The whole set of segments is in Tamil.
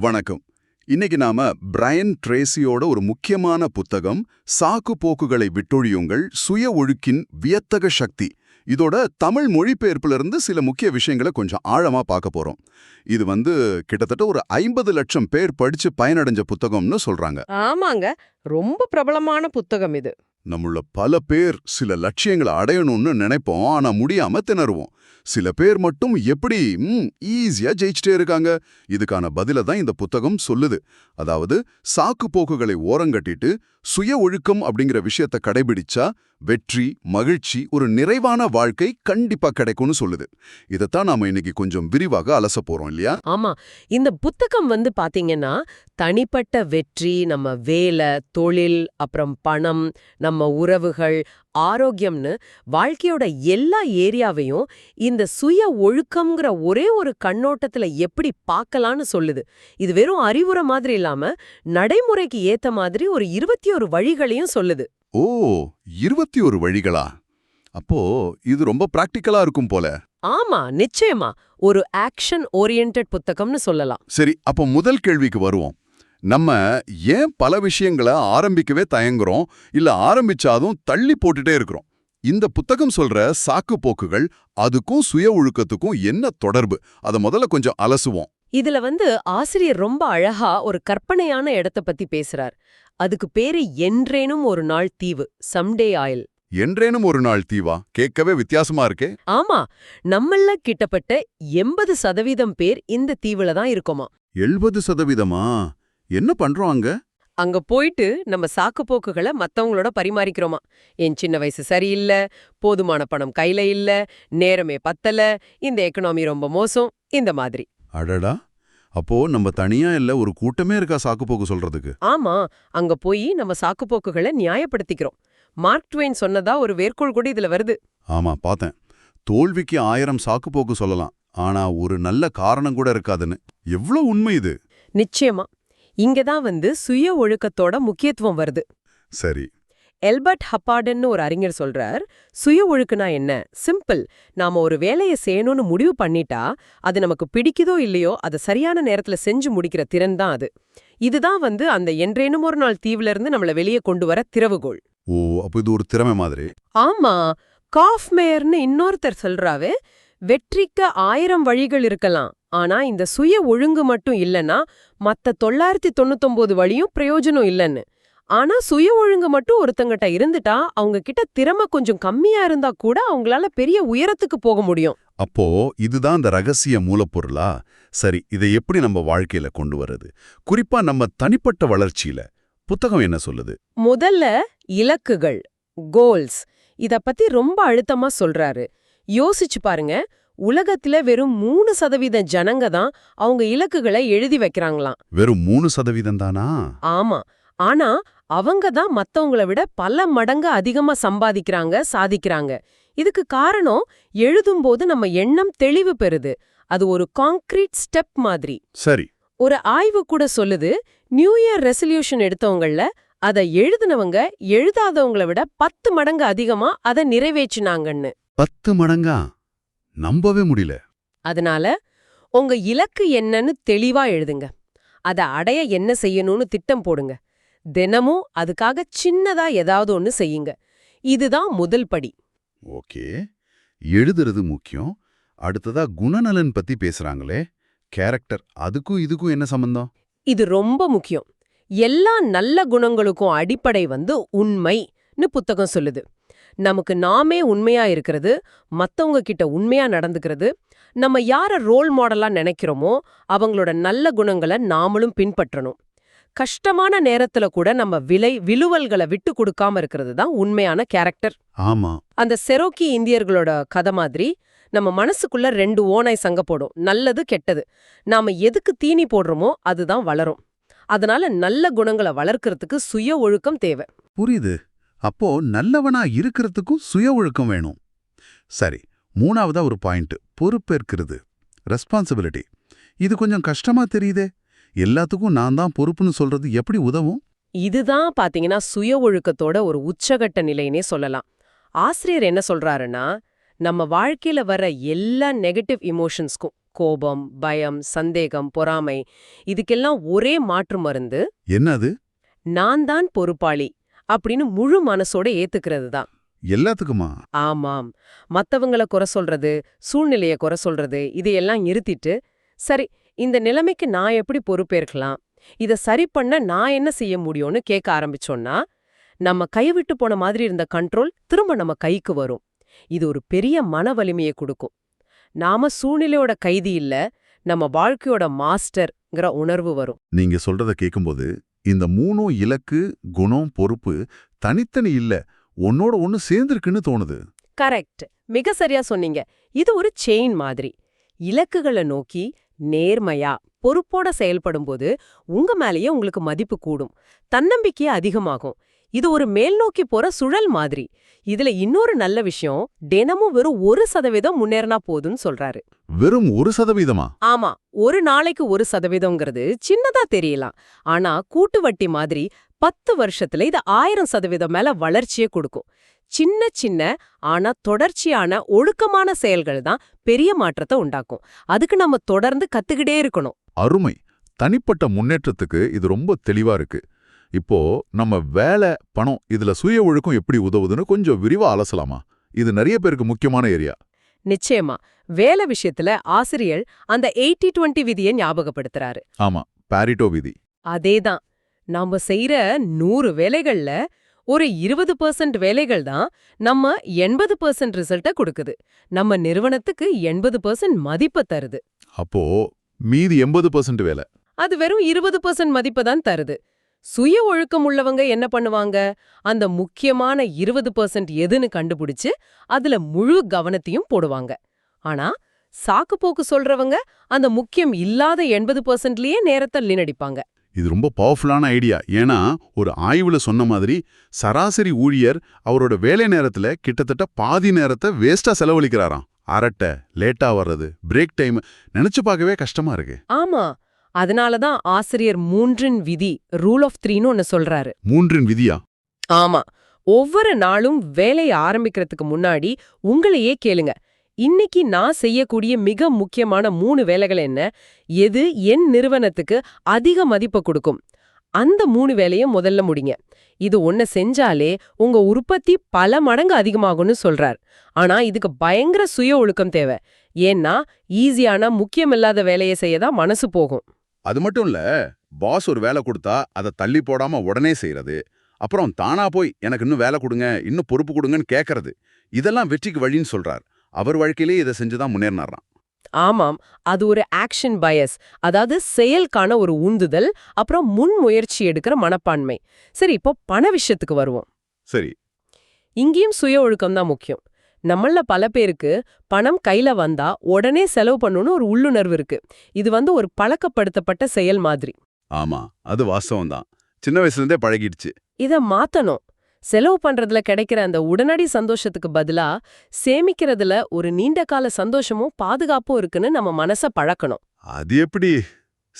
வணக்கம். இன்னைக்கு நாம பிரையன் ட்ரேசியோட ஒரு முக்கியமான புத்தகம் சாக்கு போக்குகளை விட்டொழியுங்கள் சுய ஒழுக்கின் வியத்தக சக்தி. இதோட தமிழ் மொழிபெயர்ப்புல இருந்து சில முக்கிய விஷயங்களை கொஞ்சம் ஆழமா பார்க்க போறோம். இது வந்து கிட்டத்தட்ட ஒரு ஐம்பது லட்சம் பேர் படிச்சு பயனடைஞ்ச புத்தகம்னு சொல்றாங்க. ஆமாங்க. ரொம்ப பிரபலமான புத்தகம் இது. நம்மள பல பேர் சில லட்சியங்களை அடையணும்னு நினைப்போம் ஆனா முடியாம திணறுவோம். சில பேர் மட்டும் எப்படி ஈஸியா ஜெயிச்சிட்டே இருக்காங்க. இதுக்கான பதில தான் இந்த புத்தகம் சொல்லுது. அதாவது சாக்கு போக்குகளை ஓரங்கட்டிட்டு சுய ஒழுக்கம் அப்படிங்கிற விஷயத்த கடைபிடிச்சா வெற்றி மகிழ்ச்சி ஒரு நிறைவான வாழ்க்கை கண்டிப்பா கிடைக்கும்னு சொல்லுது. இதைத்தான் நாம இன்னைக்கு கொஞ்சம் விரிவாக அலச போறோம் இல்லையா? ஆமா. இந்த புத்தகம் வந்து பாத்தீங்கன்னா தனிப்பட்ட வெற்றி நம்ம வேலை தொழில் அப்புறம் பணம் நம்ம உறவுகள் ஆரோக்கியம்னு வாழ்க்கையோட எல்லா ஏரியாவையும் இந்த சுய ஒழுக்கம்ங்கிற ஒரே ஒரு கண்ணோட்டத்துல எப்படி பார்க்கலான்னு சொல்லுது. இது வெறும் அறிவுரை மாதிரி இல்லாம நடைமுறைக்கு ஏத்த மாதிரி ஒரு இருபத்தி ஒரு வழிகளையும் சொல்லுது. ஓ இருபத்தி ஒரு வழிகளா? அப்போ இது ரொம்ப பிராக்டிக்கலா இருக்கும் போல. ஆமா நிச்சயமா. ஒரு ஆக்ஷன் ஓரியன்ட் புத்தகம்னு சொல்லலாம். சரி அப்போ முதல் கேள்விக்கு வருவோம். நம்ம ஏன் பல விஷயங்களை ஆரம்பிக்கவே தயங்குறோம்? இல்ல ஆரம்பிச்சாதும் தள்ளி போட்டுட்டே இருக்கிறோம்? இந்த புத்தகம் சொல்ற சாக்கு போக்குகள் அதுக்கும் சுய ஒழுக்கத்துக்கும் என்ன தொடர்பு? அதை முதல்ல கொஞ்சம் அலசுவோம். இதுல வந்து ஆசிரியர் ரொம்ப அழகா ஒரு கற்பனையான இடத்த பத்தி பேசுறார். அதுக்கு பேரு என்றேனும் ஒரு நாள் தீவு சம்டே ஆயில். என்றேனும் ஒரு நாள் தீவா? கேட்கவே வித்தியாசமா இருக்கே. ஆமா நம்மள கிட்டப்பட்ட எண்பது சதவீதம் பேர் இந்த தீவுல தான் இருக்கோமா. எழுபது சதவீதமா? என்ன பண்றோம் அங்க? அங்க போயிட்டு நம்ம சாக்கு போக்குகளை மத்தவங்களோட பரிமாறிக்கிறோமா. என் சின்ன வயசு சரியில்லை போதுமான பணம் கையில இல்ல நேரமே பத்தல இந்த எக்கனாமி ரொம்ப மோசம் இந்த மாதிரி. அடடா. அப்போ நம்ம தனியா இல்ல ஒரு கூட்டமே இருக்கா சாக்கு போக்கு சொல்றதுக்கு? ஆமா அங்க போய் நம்ம சாக்கு போக்குகளை நியாயப்படுத்திக்கிறோம். மார்க் ட்வெயின் சொன்னதா ஒரு வேர்க்கோள் கூட இதுல வருது. ஆமா பார்த்தேன் தோல்விக்கு ஆயிரம் சாக்கு போக்கு சொல்லலாம். ஆனா ஒரு நல்ல காரணம் கூட இருக்காதுன்னு. எவ்ளோ உண்மை இது? நிச்சயமா. இங்க தான் வந்து சுய ஒழுக்கத்தோட முக்கியத்துவம் வருது. சரி. எல்பர்ட் ஹப்பார்டன்னு ஒரு அறிஞர் சொல்றார் சுய ஒழுக்குனா என்ன? சிம்பிள். நாம ஒரு வேலையை செய்யணும்னு முடிவு பண்ணிட்டா அது நமக்கு பிடிக்குதோ இல்லையோ அதை சரியான நேரத்துல செஞ்சு முடிக்கிற திறன் தான் அது. இதுதான் வந்து அந்த என்றேனும் ஒரு நாள் தீவுல இருந்து நம்மள வெளியே கொண்டு வர திறவுகோள். ஓ அப்போ இது ஒரு திறமை மாதிரி. ஆமா. காஃப்மேயர்னு இன்னொருத்தர் சொல்றாவே வெற்றிக்கு ஆயிரம் வழிகள் இருக்கலாம். ஆனா இந்த சுய ஒழுங்கு மட்டும் இல்லனா மத்த தொள்ளாயிரத்தி தொண்ணூத்தொன்பது வழியும் பிரயோஜனம் இல்லைன்னு. ஆனா சுய ஒழுங்கு மட்டும் ஒருத்தங்கிட்ட இருந்துட்டா அவங்க கிட்ட திறமை கொஞ்சம் கம்மியா இருந்தா கூட அவங்களால பெரிய உயரத்துக்கு போக முடியும். அப்போ இதுதான் அந்த ரகசிய மூலப்பொருளா? சரி இதை எப்படி நம்ம வாழ்க்கையில கொண்டு வர்றது? குறிப்பா நம்ம தனிப்பட்ட வளர்ச்சியில. புத்தகம் என்ன சொல்லுது? முதல்ல இலக்குகள் கோல்ஸ் இத பத்தி ரொம்ப அழுத்தமா சொல்றாரு. யோசிச்சு பாருங்க உலகத்துல வெறும் மூணு சதவீத ஜனங்க தான் அவங்க இலக்குகளை எழுதி வைக்கிறாங்களாம். வெறும் மூணு சதவீதம் தானா? ஆமா. ஆனா அவங்க தான் மத்தவங்கள விட பல மடங்கு அதிகமா சம்பாதிக்கிறாங்க சாதிக்கிறாங்க. இதுக்கு காரணம் எழுதும்போது நம்ம எண்ணம் தெளிவு பெறுது. அது ஒரு கான்கிரீட் ஸ்டெப் மாதிரி. சரி. ஒரு ஆய்வு கூட சொல்லுது நியூ இயர் ரெசல்யூஷன் எடுத்தவங்கள அத எழுதுனவங்க எழுதாதவங்கள விட பத்து மடங்கு அதிகமா அத நிறைவேற்றினாங்கன்னு. பத்து மடங்கா? நம்பவே முடியல. அதனால உங்க இலக்கு என்னன்னு தெளிவா எழுதுங்க. அத அடைய என்ன செய்யணும்னு திட்டம் போடுங்க. தினமும் அதுக்காக சின்னதா ஏதாவது ஒன்னு செய்யுங்க. இதுதான் முதல் படி. ஓகே. எழுதுறது முக்கியம். அடுத்ததா குணநலன் பத்தி பேசுறாங்களே. கேரக்டர் அதுக்கும் இதுக்கும் என்ன சம்பந்தம்? இது ரொம்ப முக்கியம். எல்லா நல்ல குணங்களுக்கும் அடிப்படை வந்து உண்மைன்னு புத்தகம் சொல்லுது. நமக்கு நாமே உண்மையா இருக்கிறது மத்தவங்க கிட்ட உண்மையா நடந்துக்கிறது நம்ம யார ரோல் மாடலா நினைக்கிறோமோ அவங்களோட நல்ல குணங்களை நாமளும் பின்பற்றணும். கஷ்டமான நேரத்துல கூட நம்ம விலை விலுவல்களை விட்டு கொடுக்காம இருக்கிறது தான் உண்மையான கேரக்டர் ஆமா. அந்த செரோக்கி இந்தியர்களோட கதை மாதிரி நம்ம மனசுக்குள்ள ரெண்டு ஓனாய் சங்க போடும். நல்லது கெட்டது. நாம எதுக்கு தீனி போடுறோமோ அதுதான் வளரும். அதனால நல்ல குணங்களை வளர்க்கறதுக்கு சுய ஒழுக்கம் தேவை. புரியுது. அப்போ நல்லவனா இருக்கிறதுக்கும் சுய ஒழுக்கம் வேணும். சரி மூணாவதா ஒரு பாயிண்ட். பொறுப்பேற்கிறது. ரெஸ்பான்சிபிலிட்டி இது கொஞ்சம் கஷ்டமா தெரியுதே. எல்லாத்துக்கும் நான் தான் பொறுப்புன்னு சொல்றது எப்படி உதவும்? இதுதான் பாத்தீங்கன்னா சுய ஒழுக்கத்தோட ஒரு உச்சகட்ட நிலைன்னே சொல்லலாம். ஆசிரியர் என்ன சொல்றாருன்னா நம்ம வாழ்க்கையில வர எல்லா நெகட்டிவ் இமோஷன்ஸ்க்கும் கோபம் பயம் சந்தேகம் பொறாமை இதுக்கெல்லாம் ஒரே மாற்று மருந்து என்னது நான் தான் பொறுப்பாளி அப்படின்னு முழு மனசோட ஏத்துக்கிறது தான். எல்லாத்துக்குமா? ஆமாம். மத்தவங்கள குறை சொல்றது சூழ்நிலைய குறை சொல்றது இதையெல்லாம் நிறுத்திட்டு சரி இந்த நிலைமைக்கு நான் எப்படி பொறுப்பேற்கலாம்? இத சரி பண்ண நான் என்ன செய்ய முடியும்னு கேட்க ஆரம்பிச்சோம்னா நம்ம கைவிட்டு போன மாதிரி இருந்த கண்ட்ரோல் திரும்ப நம்ம கைக்கு வரும். இது ஒரு பெரிய மன வலிமையை கொடுக்கும். நாம சூழ்நிலையோட கைதி இல்ல நம்ம வாழ்க்கையோட மாஸ்டர்ங்கிற உணர்வு வரும். நீங்க சொல்றத கேட்கும்போது இந்த மூணும் இலக்கு குணம் பொறுப்பு தனித்தனி இல்ல ஒன்னோட ஒன்னு சேர்ந்திருக்குன்னு தோணுது. கரெக்ட். மிக சரியா சொன்னீங்க. இது ஒரு செயின் மாதிரி. இலக்குகளை நோக்கி நேர்மையா பொறுப்போட செயல்படும்போது உங்க மேலேயே உங்களுக்கு மதிப்பு கூடும். தன்னம்பிக்கை அதிகமாகும். இது ஒரு மேல் நோக்கி போற சுழல் மாதிரி. இதுல இன்னொரு நல்ல விஷயம் தினமும் வெறும் ஒரு சதவீதம் முன்னேறினா போதும்னு சொல்றாரு. வெறும் ஒரு சதவீதமா? ஆமா ஒரு நாளைக்கு ஒரு சதவீதம்ங்கிறது சின்னதா தெரியலாம். ஆனா கூட்டு வட்டி மாதிரி பத்து வருஷத்துல இது ஆயிரம் சதவீதம் மேல வளர்ச்சியே கொடுக்கும். சின்ன சின்ன ஆனா தொடர்ச்சியான ஒழுக்கமான செயல்கள் தான் பெரிய மாற்றத்தை உண்டாக்கும். அதுக்கு நம்ம தொடர்ந்து கத்துக்கிட்டே இருக்கணும். அருமை. தனிப்பட்ட முன்னேற்றத்துக்கு இது ரொம்ப தெளிவா இருக்கு. இப்போ நம்ம வேலை பணம் இதுல சுய ஒழுக்கம் எப்படி உதவுதுன்னு கொஞ்சம் விரிவா அலசலாமா? இது நிறைய பேருக்கு முக்கியமான ஏரியா. நிச்சயமா. வேலை விஷயத்துல ஆசிரியர் அந்த எயிட்டி டுவெண்ட்டி விதியை ஞாபகப்படுத்துறாரு. ஆமா. பாரிட்டோ விதி. அதேதான். நாம செய்யற நூறு வேலைகள்ல ஒரு இருபது பர்சன்ட் வேலைகள் தான் நம்ம எண்பது பர்சன்ட் ரிசல்ட்ட கொடுக்குது. நம்ம நிறுவனத்துக்கு எண்பது பர்சன்ட் மதிப்பை தருது. அப்போ மீதி எண்பது பர்சன்ட் வேலை. அது வெறும் இருபது பர்சன்ட் மதிப்பை தான் தருது. சுய ஒழுக்கம் உள்ளவங்க என்ன பண்ணுவாங்க? அந்த முக்கியமான இருபது பர்சன்ட் எதுன்னு கண்டுபிடிச்சு அதுல முழு கவனத்தையும் போடுவாங்க. ஆனா சாக்கு போக்கு சொல்றவங்க அந்த முக்கியம் இல்லாத எண்பது பர்சன்ட்லயே நேரத்தை வீணடிப்பாங்க இது ரொம்ப பவர்ஃபுல்லான ஐடியா ஏன்னா ஒரு ஆய்வுல சொன்ன மாதிரி சராசரி ஊழியர் அவரோட வேலை நேரத்துல கிட்டத்தட்ட பாதி நேரத்தை வேஸ்டா செலவழிக்கிறாராம். அரட்டை லேட்டா வர்றது பிரேக் டைம் நினைச்சு பார்க்கவே கஷ்டமா இருக்கு. ஆமா. அதனாலதான் ஆசிரியர் மூன்றின் விதி ரூல் ஆஃப் த்ரீன்னு ஒன்னு சொல்றாரு. மூன்றின் விதியா? ஆமா. ஒவ்வொரு நாளும் வேலைய ஆரம்பிக்கிறதுக்கு முன்னாடி உங்களையே கேளுங்க. இன்னைக்கு நான் செய்யக்கூடிய மிக முக்கியமான மூணு வேலைகள் என்ன? எது? என் நிறுவனத்துக்கு அதிக மதிப்பை கொடுக்கும். அந்த மூணு வேலையும் முதல்ல முடிங்க. இது ஒன்ன செஞ்சாலே உங்க உற்பத்தி பல மடங்கு அதிகமாகும்னு சொல்றார். ஆனா இதுக்கு பயங்கர சுய ஒழுக்கம் தேவை. ஏன்னா ஈஸியான முக்கியமில்லாத வேலையை செய்ய தான் மனசு போகும். அது மட்டும் இல்ல பாஸ் ஒரு வேலை கொடுத்தா அதை தள்ளி போடாம உடனே செய்யறது அப்புறம் தானா போய் எனக்கு இன்னும் வேலை கொடுங்க இன்னும் பொறுப்பு கொடுங்கன்னு கேட்கறது இதெல்லாம் வெற்றிக்கு வழின்னு சொல்றார். அவர் வாழ்க்கையிலே இதை செஞ்சுதான் முன்னேறினாராம். ஆமாம் அது ஒரு ஆக்ஷன் பயஸ் அதாவது செயல்கான ஒரு உந்துதல் அப்புறம் முன் முயற்சி எடுக்கிற மனப்பான்மை. சரி இப்போ பண விஷயத்துக்கு வருவோம். சரி. இங்கேயும் சுய ஒழுக்கம் தான் முக்கியம். நம்மள பல பேருக்கு பணம் கையில வந்தா உடனே செலவு பண்ணணும்னு ஒரு உள்ளுணர்வு இருக்கு. இது வந்து ஒரு பழக்கப்படுத்தப்பட்ட செயல் மாதிரி. ஆமா அது வாஸ்தவம் தான் சின்ன வயசுல இருந்தே பழகிடுச்சு. இத மாத்தணும். செலவு பண்றதுல கிடைக்கிற அந்த உடனடி சந்தோஷத்துக்கு பதிலா சேமிக்கிறதுல ஒரு நீண்ட கால சந்தோஷமும் பாதுகாப்பும் இருக்குன்னு நம்ம மனச பழக்கணும். அது எப்படி?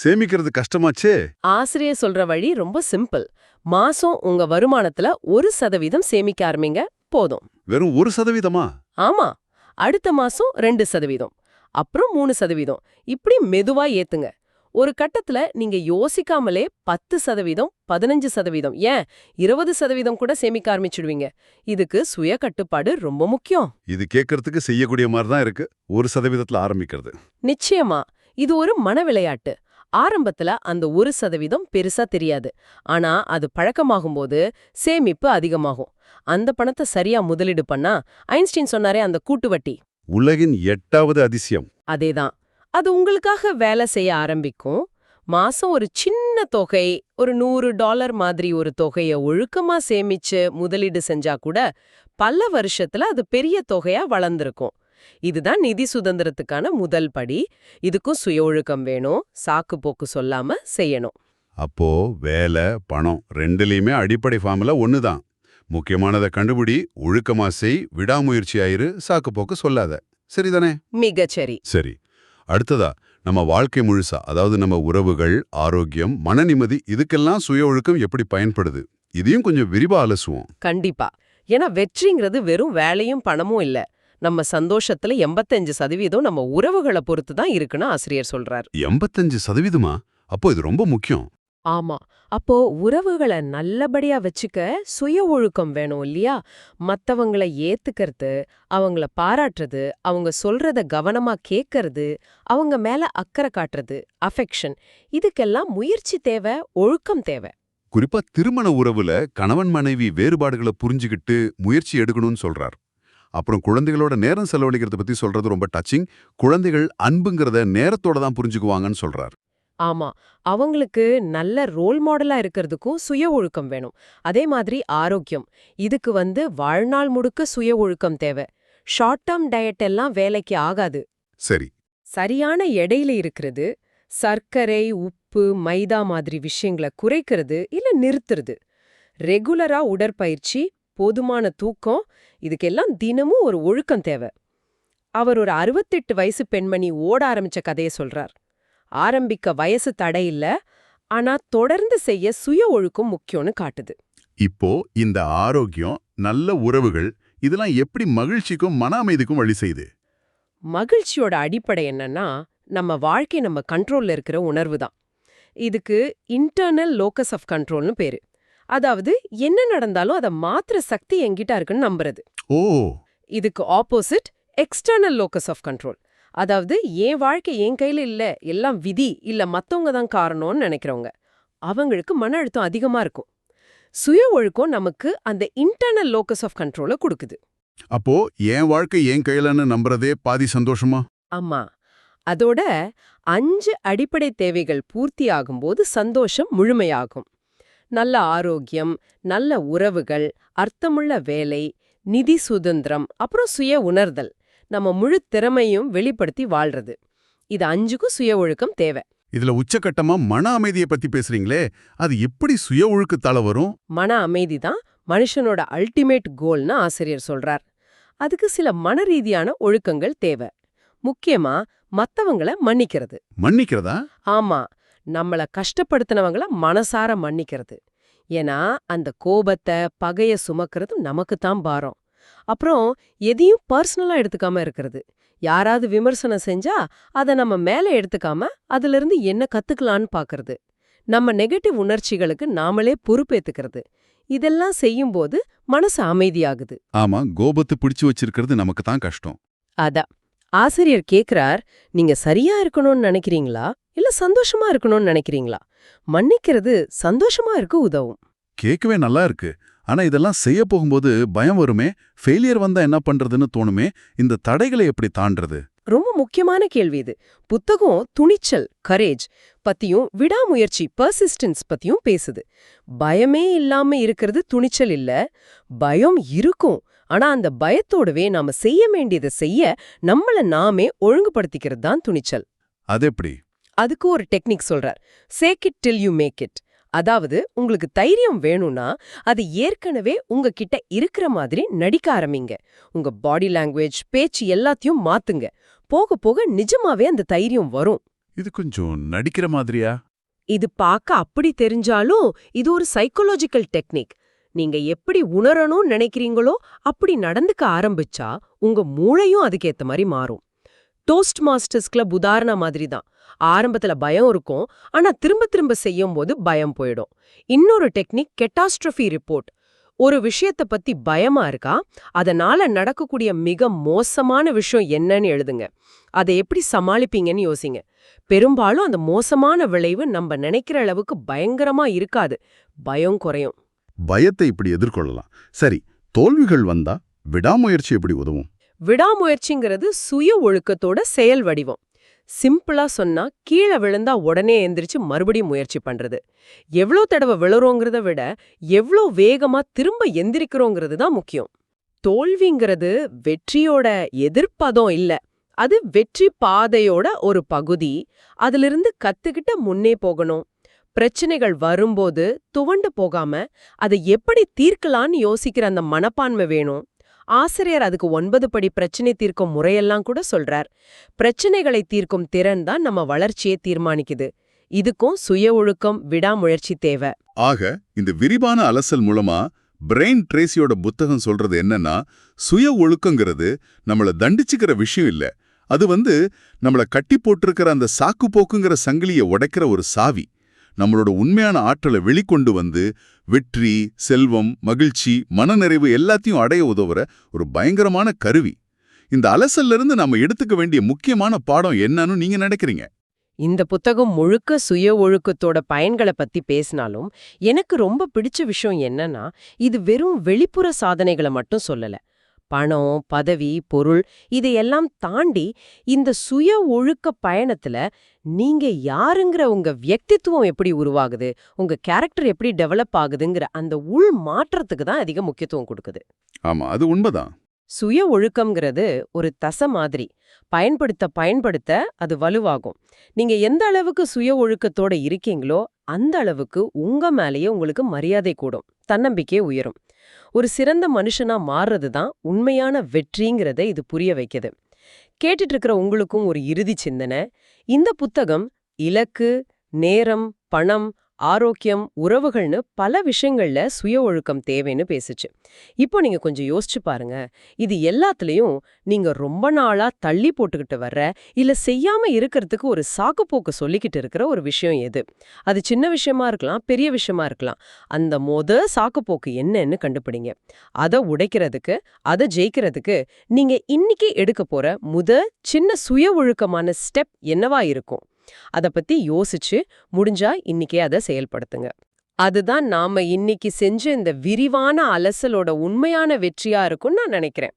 சேமிக்கிறது கஷ்டமாச்சே? ஆசிரியர் சொல்ற வழி ரொம்ப சிம்பிள். மாசம் உங்க வருமானத்துல ஒரு சதவீதம் சேமிக்க ஆரம்பிங்க போதும். வெறும் ஒரு சதவீதமா? ஆமா. அடுத்த மாசம் ரெண்டு சதவீதம். அப்புறம் மூணு சதவீதம். இப்படி மெதுவா ஏத்துங்க. ஒரு கட்டத்துல நீங்க யோசிக்காமலே பத்து சதவீதம் பதினஞ்சு சதவீதம் ஏன் இருபது சதவீதம் கூட சேமிக்க ஆரம்பிச்சிடுவீங்க. இதுக்கு சுய கட்டுப்பாடு ரொம்ப முக்கியம். இது கேட்கறதுக்கு செய்யக்கூடிய மாதிரி தான் இருக்கு. ஒரு சதவீதத்துல ஆரம்பிக்கிறது. நிச்சயமா. இது ஒரு மன விளையாட்டு. ஆரம்பத்துல அந்த ஒரு சதவீதம் பெருசா தெரியாது. ஆனா அது பழக்கமாகும்போது சேமிப்பு அதிகமாகும். அந்த பணத்தை சரியா முதலீடு பண்ணா ஐன்ஸ்டீன் சொன்னாரே அந்த கூட்டு வட்டி உலகின் எட்டாவது அதிசயம். அதேதான். அது உங்களுக்காக வேலை செய்ய ஆரம்பிக்கும். மாசம் ஒரு சின்ன தொகை ஒரு நூறு டாலர் மாதிரி ஒரு தொகைய ஒழுக்கமா சேமிச்சு முதலீடு செஞ்சா கூட பல வருஷத்துல அது பெரிய தொகையா வளர்ந்திருக்கும். இதுதான் நிதி சுதந்திரத்துக்கான முதல் படி. இதுக்கும் சுய ஒழுக்கம் வேணும். சாக்கு போக்கு சொல்லாம செய்யணும். அப்போ வேலை பணம் ரெண்டுலயுமே அடிப்படை ஃபார்முலா ஒண்ணுதான். முக்கியமானதை கண்டுபிடி ஒழுக்கமா செய் விடாமுயற்சி ஆயிரு சாக்கு போக்கு சொல்லாத. சரிதானே? மிகச்சரி. சரி. அடுத்ததா நம்ம வாழ்க்கை முழுசா அதாவது நம்ம உறவுகள் ஆரோக்கியம் மன நிம்மதி இதுக்கெல்லாம் சுய ஒழுக்கம் எப்படி பயன்படுது? இதையும் கொஞ்சம் விரிவா அலசுவோம் கண்டிப்பா. ஏன்னா வெற்றிங்கிறது வெறும் வேலையும் பணமும் இல்ல. நம்ம சந்தோஷத்துல எண்பத்தஞ்சு சதவீதம் நம்ம உறவுகளை பொறுத்து தான் இருக்குன்னு ஆசிரியர் சொல்றார். எண்பத்தஞ்சு சதவீதமா? அப்போ இது ரொம்ப முக்கியம். ஆமா. அப்போ உறவுகளை நல்லபடியா வச்சுக்க சுய ஒழுக்கம் வேணும் இல்லையா? மத்தவங்கள ஏத்துக்கிறது அவங்கள பாராட்டுறது அவங்க சொல்றத கவனமா கேக்கறது அவங்க மேல அக்கறை காட்டுறது அஃபெக்ஷன் இதுக்கெல்லாம் முயற்சி தேவை ஒழுக்கம் தேவை. குறிப்பா திருமண உறவுல கணவன் மனைவி வேறுபாடுகளை புரிஞ்சுகிட்டு முயற்சி எடுக்கணும்னு சொல்றார். அப்புறம் குழந்தைகளோட நேரம் செலவழிக்கிறத பத்தி சொல்றது ரொம்ப டச்சிங் குழந்தைகள் அன்புங்கிறத நேரத்தோட தான் புரிஞ்சுக்குவாங்கன்னு சொல்றார். ஆமா. அவங்களுக்கு நல்ல ரோல் மாடலா இருக்கிறதுக்கும் சுய ஒழுக்கம் வேணும். அதே மாதிரி ஆரோக்கியம். இதுக்கு வந்து வாழ்நாள் முழுக்க சுய ஒழுக்கம் தேவை. ஷார்ட் டேர்ம் டயட் எல்லாம் வேலைக்கு ஆகாது. சரி. சரியான எடையில இருக்கிறது சர்க்கரை உப்பு மைதா மாதிரி விஷயங்களை குறைக்கிறது இல்ல நிறுத்துறது. ரெகுலரா உடற்பயிற்சி போதுமான தூக்கம் இதுக்கெல்லாம் தினமும் ஒரு ஒழுக்கம் தேவை. அவர் ஒரு அறுபத்தெட்டு வயசு பெண்மணி ஓட ஆரம்பிச்ச கதையை சொல்றார். ஆரம்பிக்க வயசு தடை இல்ல ஆனா தொடர்ந்து செய்ய சுய ஒழுக்கம் முக்கியம்னு காட்டுது. இப்போ இந்த ஆரோக்கியம் நல்ல உறவுகள் இதெல்லாம் எப்படி மகிழ்ச்சிக்கும் மன அமைதிக்கும் வழி செய்யுது? மகிழ்ச்சியோட அடிப்படை என்னன்னா நம்ம வாழ்க்கை நம்ம கண்ட்ரோல்ல இருக்கிற உணர்வு தான். இதுக்கு இன்டர்னல் லோக்கஸ் ஆஃப் கண்ட்ரோல்னு பேரு. அதாவது என்ன நடந்தாலும் அதை மாத்திர சக்தி என்கிட்ட இருக்குன்னு நம்புறது. ஓ! இதுக்கு opposite external locus of control அதாவது என் வாழ்க்கை என் கையில இல்ல எல்லாம் விதி இல்ல மத்தவங்க தான் காரணம்னு நினைக்கிறவங்க. அவங்களுக்கு மன அழுத்தம் அதிகமா இருக்கும். சுய ஒழுக்கம் நமக்கு அந்த இன்டர்னல் லோக்கஸ் ஆஃப் கண்ட்ரோலை கொடுக்குது. அப்போ என் வாழ்க்கை என் கையிலன்னு நம்புறதே பாதி சந்தோஷமா? ஆமா. அதோட அஞ்சு அடிப்படை தேவைகள் பூர்த்தியாகும்போது சந்தோஷம் முழுமையாகும். நல்ல ஆரோக்கியம் நல்ல உறவுகள் அர்த்தமுள்ள வேலை நிதி சுதந்திரம் அப்புறம் சுய உணர்தல். நம்ம முழு திறமையும் வெளிப்படுத்தி வாழ்றது. இது அஞ்சுக்கும் சுய ஒழுக்கம் தேவை. இதுல உச்சக்கட்டமா மன அமைதியை பத்தி பேசுறீங்களே அது எப்படி சுய ஒழுக்கத்தால வரும்? மன அமைதி தான் மனுஷனோட அல்டிமேட் கோல்னு ஆசிரியர் சொல்றார். அதுக்கு சில மன ரீதியான ஒழுக்கங்கள் தேவை. முக்கியமா மத்தவங்கள மன்னிக்கிறது. மன்னிக்கிறதா? ஆமா நம்மள கஷ்டப்படுத்தினவங்கள மனசார மன்னிக்கிறது. ஏன்னா அந்த கோபத்தை பகைய சுமக்கிறது நமக்கு தான் பாரம். அப்புறம் எதையும் பர்சனலா எடுத்துக்காம இருக்கிறது. யாராவது விமர்சனம் செஞ்சா அதை நம்ம மேல எடுத்துக்காம அதுல இருந்து என்ன கத்துக்கலான்னு பாக்குறது. நம்ம நெகட்டிவ் உணர்ச்சிகளுக்கு நாமளே பொறுப்பேத்துக்கிறது. இதெல்லாம் செய்யும்போது மனசு அமைதியாகுது. ஆமா கோபத்தை பிடிச்சு வச்சிருக்கிறது நமக்கு தான் கஷ்டம். அதான். ஆசிரியர் கேக்குறார் நீங்க சரியா இருக்கணும்னு நினைக்கிறீங்களா? இல்ல சந்தோஷமா இருக்கணும்னு நினைக்கிறீங்களா? மன்னிக்கிறது சந்தோஷமா இருக்க உதவும். கேட்கவே நல்லா இருக்கு. ஆனா இதெல்லாம் செய்ய போகும்போது பயம் வருமே? ஃபெயிலியர் வந்தா என்ன பண்றதுன்னு தோணுமே? இந்த தடைகளை எப்படி தாண்டறது? ரொம்ப முக்கியமான கேள்வி இது. புத்தகம் துணிச்சல் கரேஜ் பத்தியும் விடாமுயற்சி பர்சிஸ்டன்ஸ் பத்தியும் பேசுது. பயமே இல்லாம இருக்கிறது துணிச்சல் இல்ல. பயம் இருக்கும். ஆனா அந்த பயத்தோடவே நாம செய்ய வேண்டியதை செய்ய நம்மள நாமே ஒழுங்குபடுத்திக்கிறது தான் துணிச்சல். அது எப்படி அதுக்கு ஒரு டெக்னிக் சொல்றார். Fake it till you make it அதாவது உங்களுக்கு தைரியம் வேணும்னா அது ஏற்கனவே உங்ககிட்ட இருக்கிற மாதிரி நடிக்க ஆரம்பிங்க. உங்க பாடி லாங்குவேஜ் பேச்சு எல்லாத்தையும் மாத்துங்க. போக போக நிஜமாவே அந்த தைரியம் வரும். இது கொஞ்சம் நடிக்கிற மாதிரியா? இது பார்க்க அப்படி தெரிஞ்சாலும் இது ஒரு சைக்கோலாஜிக்கல் டெக்னிக் நீங்க எப்படி உணரணும்னு நினைக்கிறீங்களோ அப்படி நடந்துக்க ஆரம்பிச்சா உங்க மூளையும் அதுக்கேத்த மாதிரி மாறும். டோஸ்ட் மாஸ்டர்ஸ் கிளப் உதாரண மாதிரி தான் ஆரம்பத்துல பயம் இருக்கும். ஆனா திரும்ப திரும்ப செய்யும் போது பயம் போயிடும். இன்னொரு டெக்னிக் கெட்டாஸ்ட்ரஃபி ரிப்போர்ட். ஒரு விஷயத்த பத்தி பயமா இருக்கா? அதனால நடக்கக்கூடிய மிக மோசமான விஷயம் என்னன்னு எழுதுங்க. அதை எப்படி சமாளிப்பீங்கன்னு யோசிங்க. பெரும்பாலும் அந்த மோசமான விளைவு நம்ம நினைக்கிற அளவுக்கு பயங்கரமா இருக்காது. பயம் குறையும். பயத்தை இப்படி எதிர்கொள்ளலாம். சரி தோல்விகள் வந்தா விடாமுயற்சி எப்படி உதவும்? விடாமுயற்சிங்கிறது சுய ஒழுக்கத்தோட செயல் வடிவம். சிம்பிளா சொன்னா கீழே விழுந்தா உடனே எந்திரிச்சு மறுபடியும் முயற்சி பண்றது. எவ்ளோ தடவை விழுறோங்கிறத விட எவ்ளோ வேகமா திரும்ப எந்திரிக்கிறோங்கிறது தான் முக்கியம். தோல்விங்கிறது வெற்றியோட எதிர்ப்பதம் இல்ல. அது வெற்றி பாதையோட ஒரு பகுதி. அதிலிருந்து கத்துக்கிட்ட முன்னே போகணும். பிரச்சனைகள் வரும்போது துவண்டு போகாம அதை எப்படி தீர்க்கலான்னு யோசிக்கிற அந்த மனப்பான்மை வேணும். ஆசிரியர் அதுக்கு ஒன்பது படி பிரச்சனை தீர்க்கும் முறையெல்லாம் கூட சொல்றார். பிரச்சனைகளை தீர்க்கும் திறன் தான் நம்ம வளர்ச்சியை தீர்மானிக்குது. இதுக்கும் சுய ஒழுக்கம் விடாமுயற்சி தேவை. ஆக இந்த விரிவான அலசல் மூலமா பிரெயின் ட்ரேசியோட புத்தகம் சொல்றது என்னன்னா சுய ஒழுக்கங்கிறது நம்மள தண்டிச்சுக்கிற விஷயம் இல்ல. அது வந்து நம்மள கட்டி போட்டிருக்கிற அந்த சாக்கு போக்குங்கிற சங்கிலியை உடைக்கிற ஒரு சாவி. நம்மளோட உண்மையான ஆற்றலை வெளிக்கொண்டு வந்து வெற்றி செல்வம் மகிழ்ச்சி மனநிறைவு எல்லாத்தையும் அடைய உதவுற ஒரு பயங்கரமான கருவி. இந்த அலசல்ல இருந்து நம்ம எடுத்துக்க வேண்டிய முக்கியமான பாடம் என்னன்னு நீங்க நினைக்கிறீங்க? இந்த புத்தகம் முழுக்க சுய ஒழுக்கத்தோட பயன்களை பத்தி பேசினாலும் எனக்கு ரொம்ப பிடிச்ச விஷயம் என்னன்னா இது வெறும் வெளிப்புற சாதனைகளை மட்டும் சொல்லல. பணம் பதவி பொருள் இதையெல்லாம் தாண்டி இந்த சுய ஒழுக்க பயணத்துல நீங்க யாருங்கிற உங்க வியக்தித்துவம் எப்படி உருவாகுது உங்க கேரக்டர் எப்படி டெவலப் ஆகுதுங்கிற அந்த உள் மாற்றத்துக்கு தான் அதிக முக்கியத்துவம் கொடுக்குது. ஆமா அது உண்மைதான். சுய ஒழுக்கம்ங்கிறது ஒரு தசை மாதிரி பயன்படுத்த பயன்படுத்த அது வலுவாகும். நீங்க எந்த அளவுக்கு சுய ஒழுக்கத்தோட இருக்கீங்களோ அந்த அளவுக்கு உங்க மேலேயே உங்களுக்கு மரியாதை கூடும் தன்னம்பிக்கை உயரும். ஒரு சிறந்த மனுஷனா மாறுறது தான் உண்மையான வெற்றிங்கிறத இது புரிய வைக்குது. கேட்டுட்டு இருக்கிற உங்களுக்கும் ஒரு இறுதி சிந்தனை. இந்த புத்தகம் இலக்கு நேரம் பணம் ஆரோக்கியம் உறவுகள்னு பல விஷயங்கள்ல சுய ஒழுக்கம் தேவைன்னு பேசுச்சு. இப்போ நீங்க கொஞ்சம் யோசிச்சு பாருங்க. இது எல்லாத்துலயும் நீங்க ரொம்ப நாளா தள்ளி போட்டுக்கிட்டு வர்ற இல்ல செய்யாம இருக்கிறதுக்கு ஒரு சாக்குப்போக்கு சொல்லிக்கிட்டு இருக்கிற ஒரு விஷயம் எது? அது சின்ன விஷயமா இருக்கலாம் பெரிய விஷயமா இருக்கலாம். அந்த மொத சாக்குப்போக்கு என்னன்னு கண்டுபிடிங்க. அதை உடைக்கிறதுக்கு அதை ஜெயிக்கிறதுக்கு நீங்க இன்னைக்கு எடுக்க போற முத சின்ன சுய ஒழுக்கமான ஸ்டெப் என்னவா இருக்கும்? அத பத்தி யோசிச்சு முடிஞ்சா இன்னைக்கே அதை செயல்படுத்துங்க. அதுதான் நாம இன்னைக்கு செஞ்ச இந்த விரிவான அலசலோட உண்மையான வெற்றியா இருக்கும்னு நான் நினைக்கிறேன்.